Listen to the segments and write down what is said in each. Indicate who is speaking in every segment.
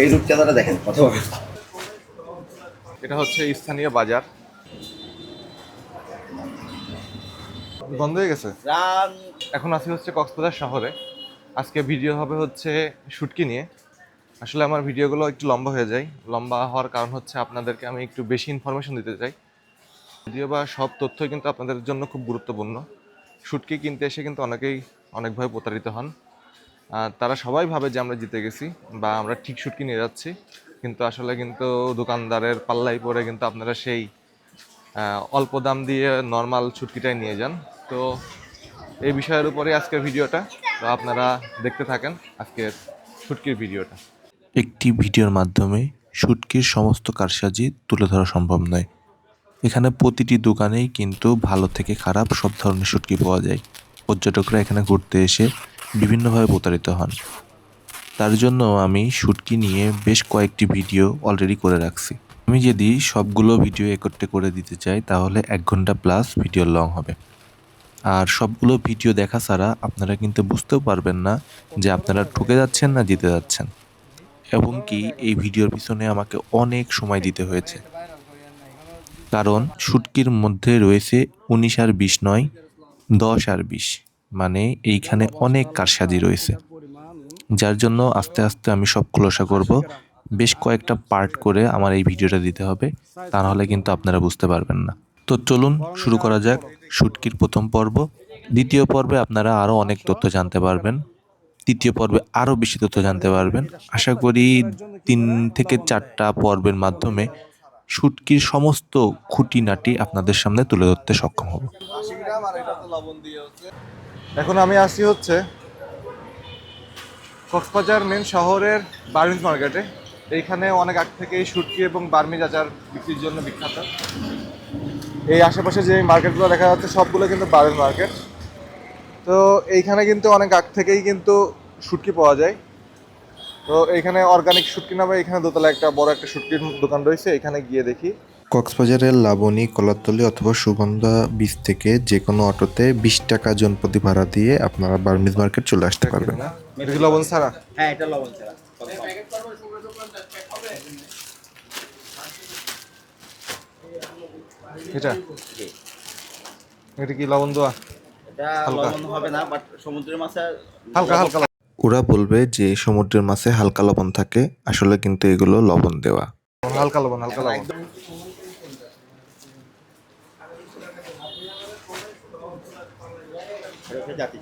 Speaker 1: এই রূপচাঁদাটা দেখেন কত
Speaker 2: এটা হচ্ছে স্থানীয় বাজার। বন্ধ হয়ে গেছে? এখন আছি হচ্ছে কক্সবাজার শহরে। আজকে ভিডিও হবে হচ্ছে শুটকি নিয়ে। আসলে আমার ভিডিওগুলো একটু লম্বা হয়ে যায়। লম্বা হওয়ার কারণ হচ্ছে আপনাদেরকে আমি একটু বেশি ইনফরমেশন দিতে চাই। যদিও বা সব তথ্যই কিন্তু আপনাদের জন্য খুব গুরুত্বপূর্ণ। শুটকি কিনতে এসে কিন্তু অনেকেই অনেকভাবে প্রতারিত হন। তারা সবাই ভাবে যে আমরা জিতে গেছি বা আমরা ঠিক শুটকি নিয়ে যাচ্ছি। কিন্তু আসলে কিন্তু দোকানদারের পাল্লাই পরে কিন্তু আপনারা সেই অল্প দাম দিয়ে নর্মাল ছুটকিটাই নিয়ে যান। তো এই বিষয়ের উপরে আজকের ভিডিওটা। তো আপনারা দেখতে থাকেন আজকের ছুটকির ভিডিওটা।
Speaker 3: একটি ভিডিওর মাধ্যমে শুটকির সমস্ত কারসাজি তুলে ধরা সম্ভব নয়। এখানে প্রতিটি দোকানেই কিন্তু ভালো থেকে খারাপ সব ধরনের শুটকি পাওয়া যায়। পর্যটকরা এখানে ঘুরতে এসে বিভিন্নভাবে প্রতারিত হন। তার জন্য আমি শুটকি নিয়ে বেশ কয়েকটি ভিডিও অলরেডি করে রাখছি। আমি যদি সবগুলো ভিডিও একত্রে করে দিতে চাই, তাহলে এক ঘণ্টা প্লাস ভিডিও লং হবে। আর সবগুলো ভিডিও দেখা ছাড়া আপনারা কিন্তু বুঝতেও পারবেন না যে আপনারা ঠকে যাচ্ছেন না জিতে যাচ্ছেন। এবং কি এই ভিডিওর পিছনে আমাকে অনেক সময় দিতে হয়েছে। কারণ শুটকির মধ্যে রয়েছে উনিশ আর বিশ নয়, দশ আর বিশ। মানে এইখানে অনেক কারসাজি রয়েছে। যার জন্য আস্তে আস্তে আমি সব খোলসা করব। বেশ কয়েকটা পার্ট করে আমার এই ভিডিওটা দিতে হবে। তা নাহলে কিন্তু আপনারা বুঝতে পারবেন না। তো চলুন শুরু করা যাক শুটকির প্রথম পর্ব। দ্বিতীয় পর্বে আপনারা আরও অনেক তথ্য জানতে পারবেন। তৃতীয় পর্বে আরও বেশি তথ্য জানতে পারবেন। আশা করি তিন থেকে চারটা পর্বের মাধ্যমে শুটকির সমস্ত খুঁটিনাটি আপনাদের সামনে তুলে ধরতে সক্ষম হব।
Speaker 2: এখন আমি আসি হচ্ছে কক্সবাজার মেন শহরের বার্মিজ মার্কেটে এইখানে অনেক আগ থেকেই শুটকি এবং বার্মিজ আচার বিক্রির জন্য বিখ্যাত। এই আশেপাশে যে মার্কেটগুলো দেখা যাচ্ছে, সবগুলো কিন্তু বার্মিজ মার্কেট তো এইখানে কিন্তু অনেক আগ থেকেই কিন্তু শুটকি পাওয়া যায়। তো এইখানে অর্গানিক শুটকি নামে এখানে দোতলা একটা বড় একটা শুটকির দোকান রয়েছে এখানে গিয়ে দেখি।
Speaker 4: কক্সবাজারের লাবণী কলাতলি অথবা সুগন্ধা বীজ থেকে যে কোনো অটোতে বিশ টাকা জনপ্রতি ভাড়া দিয়ে আপনারা বার্মিজ মার্কেট চলে আসতে পারবেন।
Speaker 2: এটা কি লবণ ছাড়া?
Speaker 1: হ্যাঁ এটা লবণ ছাড়া।
Speaker 2: এটা? এটা কি লবণ দেওয়া
Speaker 1: লবণ হবে না বাট সমুদ্রের মাছে
Speaker 2: হালকা হালকা
Speaker 4: ওরা বলবে যে সমুদ্রের মাছে হালকা লবণ থাকে আসলে কিন্তু এগুলো লবণ দেওয়া।
Speaker 2: হালকা লবণ হালকা লবণ।
Speaker 1: এটা জাতি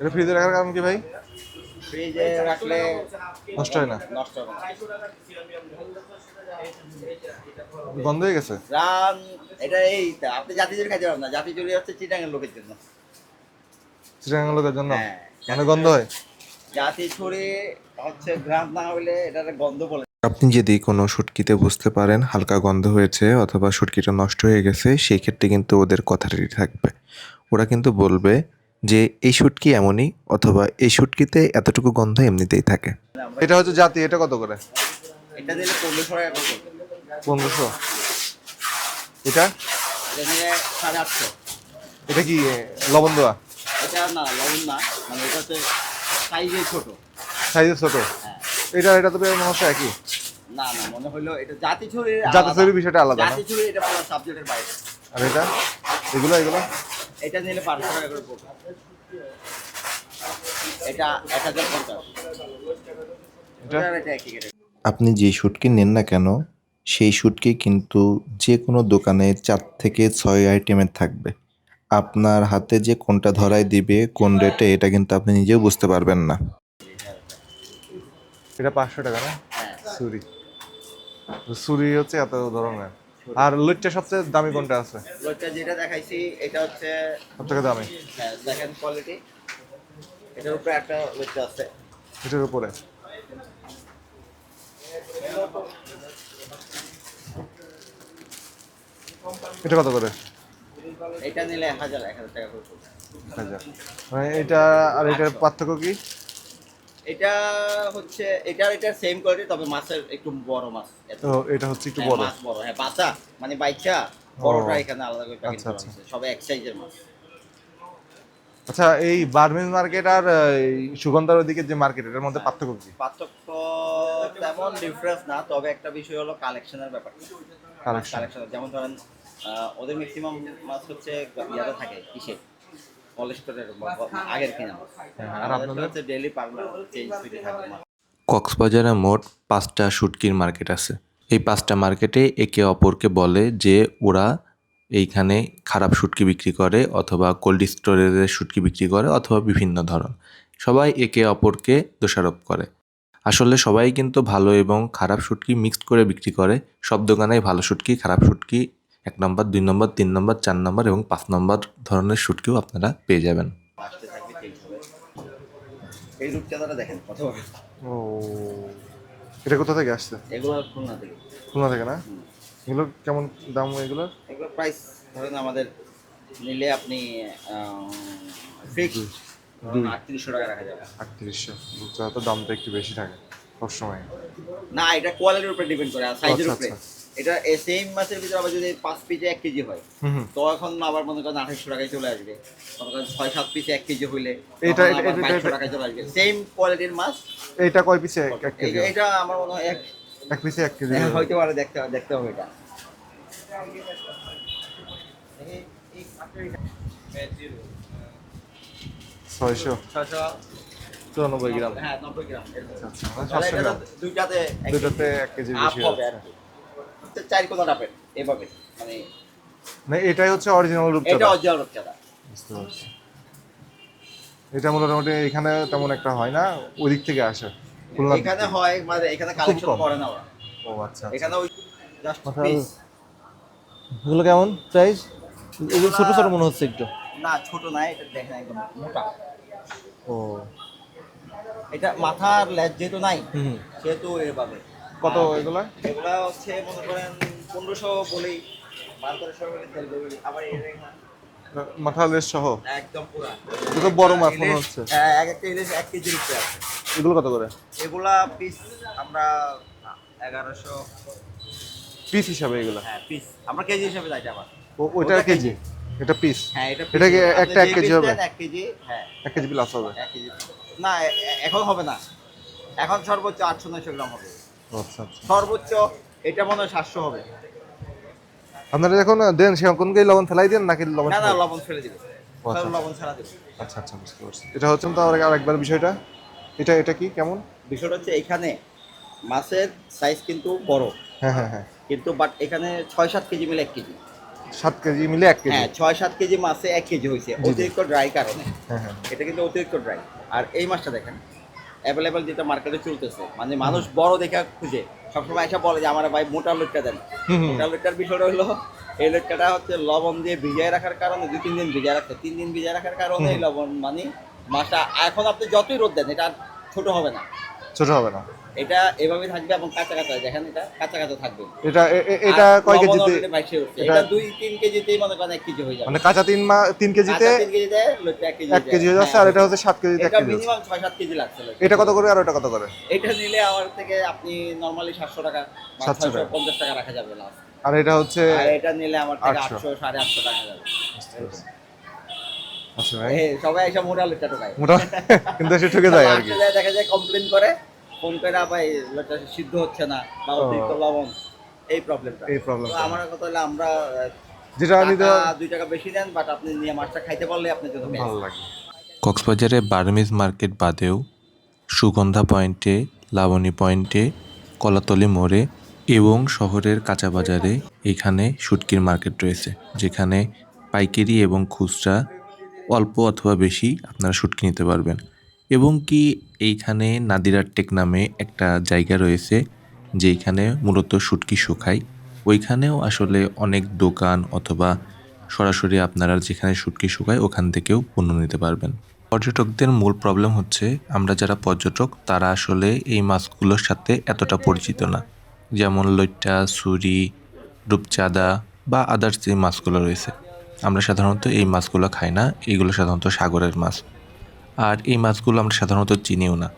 Speaker 2: এটা ফ্রিজে রাখার কারণ কি ভাই?
Speaker 1: ফ্রিজে রাখলে
Speaker 2: নষ্ট হয় না?
Speaker 1: নষ্ট না।
Speaker 2: বন্ধ হয়ে গেছে?
Speaker 1: রান এটা এই আপনি জাতি চুরি খাইতে পারবেন না। জাতি চুরি হচ্ছে চিটাঙের লোকের জন্য।
Speaker 2: চিটাগাং লোকের জন্য?
Speaker 1: হ্যাঁ
Speaker 2: মানে গন্ধ হয়?
Speaker 1: জাতি ছুরি হচ্ছে গ্রাম না হলে এটার গন্ধ বলে
Speaker 4: আপনি যদি কোনো শুটকিতে বুঝতে পারেন হালকা গন্ধ হয়েছে অথবা শুটকিটা নষ্ট হয়ে গেছে সেই ক্ষেত্রে কিন্তু ওদের কথাটি থাকবে। ওরা কিন্তু বলবে যে এই শুটকি এমনই অথবা এই শুটকিতে এতটুকু গন্ধ এমনিতেই থাকে।
Speaker 2: এটা হচ্ছে জাতি এটা কত করে?
Speaker 1: এটা দিলে পনেরোশো
Speaker 2: এটা?
Speaker 1: এটা নিলে সাড়ে আটশো।
Speaker 2: এটা কি লবণ দেওয়া?
Speaker 1: এটা না লবণ না মানে এটা হচ্ছে সাইজে ছোট।
Speaker 2: সাইজে ছোট?
Speaker 1: হ্যাঁ।
Speaker 2: এটা এটা তো মনে হচ্ছে একই।
Speaker 1: না না মনে হলো এটা জাতি ছুরির
Speaker 2: জাতি
Speaker 1: আলাদা।
Speaker 2: ছুরির বিষয়টা আলাদা
Speaker 1: জাতি ছুরি এটা পুরো সাবজেক্টের বাইরে।
Speaker 2: আর এটা? এগুলো এগুলো?
Speaker 1: এটা নিলে পাঁচশো টাকা করে পড়বে। এটা এক হাজার পঞ্চাশ।
Speaker 2: এটা?
Speaker 1: এটা এটা একই রেট
Speaker 4: আপনি যে শুটকি নেন না কেন সেই শুটকি কিন্তু যে কোনো দোকানে চার থেকে ছয় আইটেমের থাকবে। আপনার হাতে যে কোনটা ধরাই দিবে কোন রেটে এটা কিন্তু আপনি নিজেও বুঝতে পারবেন না।
Speaker 2: এটা পাঁচশো টাকা না?
Speaker 1: হ্যাঁ।
Speaker 2: সুরি সুরি হচ্ছে এত ধরনের। আর লুটটা সবচেয়ে দামি কোনটা আছে?
Speaker 1: লোকটা যেটা দেখাইছি এটা হচ্ছে
Speaker 2: সব থেকে দামি
Speaker 1: সেকেন্ড কোয়ালিটি এটার উপরে একটা লোকটা আছে।
Speaker 2: এটার উপরে। এটা কত করে?
Speaker 1: এটা নিলে এক হাজার এক হাজার টাকা করে। পড়বে।
Speaker 2: হাজার। মানে এটা আর এটার পার্থক্য কি?
Speaker 1: এটা হচ্ছে এটার এটা সেম কোয়ালিটি তবে মাছের একটু বড় মাছ।
Speaker 2: তো এটা হচ্ছে একটু
Speaker 1: হ্যাঁ,
Speaker 2: বড়।
Speaker 1: মাছ বড় হ্যাঁ বাচ্চা মানে বাইচা বড়টা এখানে আলাদা করে প্যাকেট
Speaker 2: আচ্ছা,
Speaker 1: করা
Speaker 2: আচ্ছা।
Speaker 1: হয়েছে সবে এক সাইজের মাছ।
Speaker 2: আচ্ছা এই বার্মিজ মার্কেট আর সুগন্ধার ওদিকে যে মার্কেট এটার মধ্যে পার্থক্য কি?
Speaker 1: পার্থক্য তেমন ডিফারেন্স না তবে একটা বিষয় হলো কালেকশনের ব্যাপার
Speaker 2: কালেকশন
Speaker 1: যেমন ধরেন ওদের ম্যাক্সিমাম মাছ হচ্ছে ইয়াতে থাকে কিসে? কলেস্টোরের আগের কিনা
Speaker 2: হ্যাঁ, আর আপনাদের?
Speaker 1: হচ্ছে ডেইলি পারমানেন্ট চেঞ্জ হইতে থাকে
Speaker 3: কক্সবাজারে মোট পাঁচটা শুটকির মার্কেট আছে। এই পাঁচটা মার্কেটে একে অপরকে বলে যে ওরা এইখানে খারাপ শুটকি বিক্রি করে অথবা কোল্ড স্টোরেজের শুটকি বিক্রি করে অথবা বিভিন্ন ধরন। সবাই একে অপরকে দোষারোপ করে। আসলে সবাই কিন্তু ভালো এবং খারাপ শুটকি মিক্সড করে বিক্রি করে। সব দোকানেই ভালো শুটকি খারাপ শুটকি এক নম্বর দুই নম্বর তিন নম্বর চার নম্বর এবং পাঁচ নম্বর ধরনের শুটকিও আপনারা পেয়ে যাবেন।
Speaker 1: এই রূপচাঁদাটা দেখেন কত
Speaker 2: ও এটা কোথা থেকে আসছে?
Speaker 1: এগুলো খুলনা থেকে।
Speaker 2: খুলনা থেকে না? এগুলো কেমন দাম এগুলোর?
Speaker 1: এগুলো প্রাইস ধরেন আমাদের নিলে আপনি ফিক্সড আটত্রিশশো টাকা রাখা যাবে।
Speaker 2: আটত্রিশশো। রূপচাঁদা তো দামটা একটু বেশি থাকে সবসময়।
Speaker 1: না এটা কোয়ালিটির উপরে ডিপেন্ড করে আর সাইজের
Speaker 2: আচ্ছা,
Speaker 1: উপরে।
Speaker 2: আচ্ছা।
Speaker 1: এটা সেম মাছের ভিতরে আবার যদি পাঁচ পিসে এক কেজি হয় তো এখন আবার মনে করেন আঠাশশো টাকায় চলে আসবে। মনে করেন ছয় সাত পিসে এক কেজি হইলে
Speaker 2: এটা- এটা- এটা-
Speaker 1: বাইশশো টাকায় চলে আসবে। সেম কোয়ালিটির মাছ।
Speaker 2: এইটা কয় পিসে এক এক কেজি
Speaker 1: এটা আমার মনে হয় এক
Speaker 2: এক পিসে এক কেজি
Speaker 1: হইতে পারে দেখতে দেখতে হবে এটা।
Speaker 2: ছয়শো।
Speaker 1: ছয়শো
Speaker 2: চুরানব্বই গ্রাম।
Speaker 1: হ্যাঁ নব্বই গ্রাম। এরকম।
Speaker 2: আচ্ছা
Speaker 1: এটা
Speaker 2: গ্রাম
Speaker 1: দুইটাতে এক কেজি।
Speaker 2: বেশি
Speaker 1: হবে আর কি। চার কোনা ডাপের এভাবে মানে
Speaker 2: না এটাই হচ্ছে অরিজিনাল
Speaker 1: এটা অরিজিনাল রূপচাঁদা।
Speaker 2: বুঝতে পারছি। এটা মোটামুটি এখানে তেমন একটা হয় না ওই দিক থেকে আসে
Speaker 1: এখানে হয় মানে এখানে কালেকশন করে না ওরা।
Speaker 2: ও আচ্ছা।
Speaker 1: এখানে ওই জাস্ট পিস
Speaker 5: এগুলো কেমন প্রাইস এগুলো ছোট ছোট মনে হচ্ছে একটু।
Speaker 1: না ছোট না এটা দেখেন একদম মোটা।
Speaker 5: ও।
Speaker 1: এটা মাথার লেজ যেহেতু নাই সেহেতু এভাবে।
Speaker 2: কত এগুলা?
Speaker 1: এগুলা হচ্ছে মনে করেন পনেরোশো বলেই আবার
Speaker 2: মাথা লেস সহ
Speaker 1: একদম পুরা।
Speaker 2: দুটো বড় মাছ মনে হচ্ছে।
Speaker 1: হ্যাঁ, এক একটা ইলিশ এক কেজির উপরে আছে।
Speaker 2: এগুলো কত করে?
Speaker 1: এগুলা পিস আমরা এগারোশো।
Speaker 2: পিস হিসাবে এগুলা?
Speaker 1: হ্যাঁ পিস আমরা কেজি হিসেবে যাই আবার।
Speaker 2: ও ওইটা কেজি? এটা পিস
Speaker 1: হ্যাঁ এটা
Speaker 2: একটা এক কেজি হবে?
Speaker 1: এক কেজি হ্যাঁ।
Speaker 2: এক কেজি প্লাস হবে?
Speaker 1: এক কেজি। না এখন হবে না। এখন সর্বোচ্চ আটশো নয়শো গ্রাম হবে। সর্বোচ্চ এটা মনে হয় সাতশো হবে।
Speaker 2: আপনারা যখন দেন সে কোনকে লবণ ফেলাই দেন নাকি লবণ
Speaker 1: না না লবণ ফেলে দিবে।
Speaker 2: ও আচ্ছা,
Speaker 1: লবণ ছাড়া দিবে।
Speaker 2: আচ্ছা আচ্ছা বুঝতে পারছি। এটা হচ্ছে তো আরেকবার বিষয়টা। এটা এটা কি কেমন?
Speaker 1: বিষয়টা হচ্ছে এখানে মাছের সাইজ কিন্তু বড়।
Speaker 2: হ্যাঁ হ্যাঁ হ্যাঁ।
Speaker 1: কিন্তু বাট এখানে ছয় সাত কেজি মিলে এক কেজি।
Speaker 2: সাত কেজি মিলে এক কেজি।
Speaker 1: হ্যাঁ ছয় সাত কেজি মাছে এক কেজি হয়েছে। অতিরিক্ত ড্রাই কারণে।
Speaker 2: হ্যাঁ হ্যাঁ।
Speaker 1: এটা কিন্তু অতিরিক্ত ড্রাই আর এই মাছটা দেখেন। অ্যাভেলেবেল যেটা মার্কেটে চলতেছে। মানে মানুষ বড় দেখা খুঁজে। সবসময় এসে বলে যে আমার ভাই মোটা লোটকা দেন। মোটা লোটকার বিষয়টা হলো এই লোটকাটা হচ্ছে লবণ দিয়ে ভিজায় রাখার কারণে দু তিন দিন ভিজায় রাখতে। তিন দিন ভিজায় রাখার কারণে এই লবণ মানে মাছটা এখন আপনি যতই রোদ দেন এটা ছোট হবে না।
Speaker 2: ছোট হবে না।
Speaker 1: এটা এভাবে থাকবে এবং কাঁচা কাঁচা দেখেন এটা কাঁচা কাঁচা থাকবে।
Speaker 2: এটা এটা কয় কেজিতে। এটা-
Speaker 1: এটা দুই তিন কেজিতেই মনে করেন এক কেজি হয়ে যাবে।
Speaker 2: মানে কাঁচা তিন মা তিন কেজিতে
Speaker 1: তিন কেজিতে এক কেজি
Speaker 2: হয়ে যাচ্ছে আর এটা হচ্ছে সাত কেজিতে এক কেজি
Speaker 1: মিনিমাম ছয় সাত কেজি লাগছে
Speaker 2: এটা কত করে আর ওটা কত করে?
Speaker 1: এটা নিলে আমার থেকে আপনি নর্মালি সাতশো টাকা বা
Speaker 2: 700 টাকা।
Speaker 1: পঞ্চাশ টাকা রাখা যাবে লাস্ট
Speaker 2: আর এটা হচ্ছে
Speaker 1: আর এটা নিলে আমার থেকে আটশো। সাড়ে আটশো টাকা যাবে।
Speaker 2: আচ্ছা
Speaker 1: সবাই এসে মোটা লোটটা টোকায়
Speaker 2: মোটা? কিন্তু সে ঠকে যায় আর কি।
Speaker 1: দেখা যায় কমপ্লেন করে ফোন করে সিদ্ধ হচ্ছে না বা অতিরিক্ত লবণ এই প্রবলেমটা
Speaker 2: এই টা।
Speaker 1: আমার কথা হলো আমরা
Speaker 2: যেটা আমি তো
Speaker 1: দুই টাকা বেশি দেন বাট আপনি নিয়ে মাছটা খাইতে পারলে আপনার জন্য
Speaker 2: ভালো লাগে।
Speaker 3: কক্সবাজারে বার্মিজ মার্কেট বাদেও সুগন্ধা পয়েন্টে লাবণী পয়েন্টে কলাতলি মোড়ে এবং শহরের কাঁচা বাজারে এখানে শুটকির মার্কেট রয়েছে যেখানে পাইকারি এবং খুচরা অল্প অথবা বেশি আপনারা শুটকি নিতে পারবেন। এবং কি এইখানে নাদিরার টেক নামে একটা জায়গা রয়েছে যেখানে মূলত শুটকি শুকায়। ওইখানেও আসলে অনেক দোকান অথবা সরাসরি আপনারা যেখানে শুটকি শুকায় ওখান থেকেও পণ্য নিতে পারবেন। পর্যটকদের মূল প্রবলেম হচ্ছে, আমরা যারা পর্যটক, তারা আসলে এই মাছগুলোর সাথে এতটা পরিচিত না। যেমন লইট্টা সুরি রূপচাঁদা বা আদার্স যে মাছগুলো রয়েছে, আমরা সাধারণত এই মাছগুলো খাই না। এইগুলো সাধারণত সাগরের মাছ। আর এই মাছগুলো আমরা সাধারণত চিনিও না।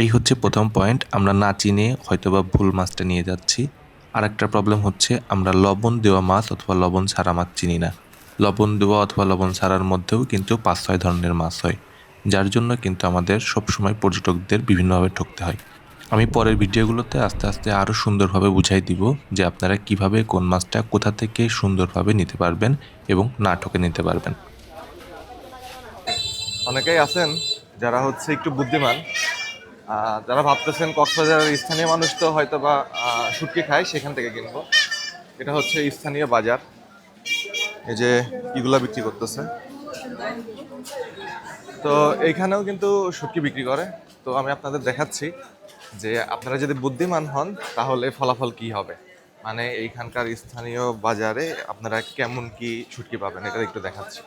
Speaker 3: এই হচ্ছে প্রথম পয়েন্ট আমরা না চিনে হয়তোবা ভুল মাছটা নিয়ে যাচ্ছি। আর একটা প্রবলেম হচ্ছে আমরা লবণ দেওয়া মাছ অথবা লবণ ছাড়া মাছ চিনি না। লবণ দেওয়া অথবা লবণ ছাড়ার মধ্যেও কিন্তু পাঁচ ছয় ধরনের মাছ হয়, যার জন্য কিন্তু আমাদের সবসময় পর্যটকদের বিভিন্নভাবে ঠকতে হয়। আমি পরের ভিডিওগুলোতে আস্তে আস্তে আরও সুন্দরভাবে বুঝাই দিব যে আপনারা কীভাবে কোন মাছটা কোথা থেকে সুন্দরভাবে নিতে পারবেন এবং না ঠকে নিতে পারবেন।
Speaker 2: অনেকেই আছেন যারা হচ্ছে একটু বুদ্ধিমান। যারা ভাবতেছেন কক্সবাজারের স্থানীয় মানুষ তো হয়তো বা শুটকি খায়, সেখান থেকে কিনবো। এটা হচ্ছে স্থানীয় বাজার। এই যে ইগুলা বিক্রি করতেছে। তো এইখানেও কিন্তু শুটকি বিক্রি করে। তো আমি আপনাদের দেখাচ্ছি যে আপনারা যদি বুদ্ধিমান হন, তাহলে ফলাফল কি হবে? মানে এইখানকার স্থানীয় বাজারে আপনারা কেমন কি ছুটকি পাবেন, এটা একটু দেখাচ্ছি।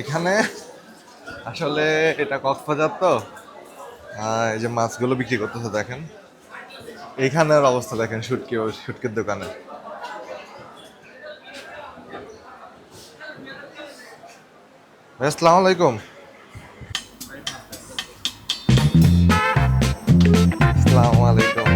Speaker 2: এখানে আসলে এটা কক্সবাজার তো। এই যে মাছগুলো বিক্রি করতেছে, দেখেন। এখানের অবস্থা, দেখেন, শুটকি ও শুটকির দোকানে। আসসালামু আলাইকুম। আসসালামু আলাইকুম